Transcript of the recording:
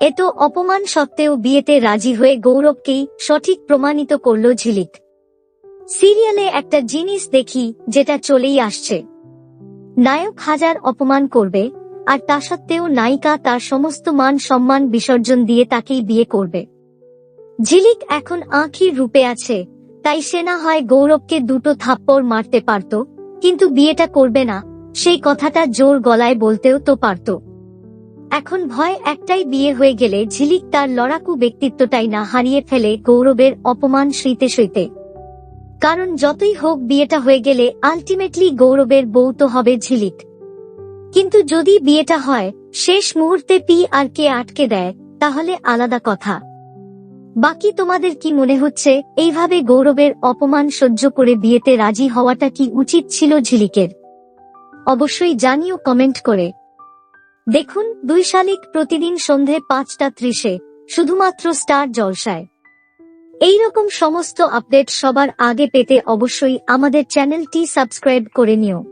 এত অপমান সত্ত্বেও বিয়েতে রাজি হয়ে গৌরবকেই সঠিক প্রমাণিত করল ঝিলিক। সিরিয়ালে একটা জিনিস দেখি যেটা চলেই আসছে। নায়ক হাজার অপমান করবে, আর তা সত্ত্বেও নায়িকা তার সমস্ত মান সম্মান বিসর্জন দিয়ে তাকেই বিয়ে করবে। ঝিলিক এখন আঁখির রূপে আছে, তাই সে না হয় গৌরবকে দুটো থাপ্পড় মারতে পারত, কিন্তু বিয়েটা করবে না, সেই কথাটা জোর গলায় বলতেও তো পারত। এখন ভয় একটাই বিয়ে হয়ে গেলে ঝিলিক তার লড়াকু ব্যক্তিত্বটাই না হারিয়ে ফেলে গৌরবের অপমান সইতে সইতে। কারণ যতই হোক বিয়েটা হয়ে গেলে আলটিমেটলি গৌরবের বউ তো হবে ঝিলিক। কিন্তু যদি বিয়েটা হয়, শেষ মুহূর্তে পি আর কে আটকে দেয়, তাহলে আলাদা কথা। বাকি তোমাদের কি মনে হচ্ছে, এইভাবে গৌরবের অপমান সহ্য করে বিয়েতে রাজি হওয়াটা কি উচিত ছিল ঝিলিকের? অবশ্যই জানিও কমেন্ট করে। দেখুন, দুই শালিক প্রতিদিন সন্ধে পাঁচটা ত্রিশে, শুধুমাত্র স্টার জলসায়। এই রকম সমস্ত আপডেট সবার আগে পেতে অবশ্যই আমাদের চ্যানেলটি সাবস্ক্রাইব করে নিও।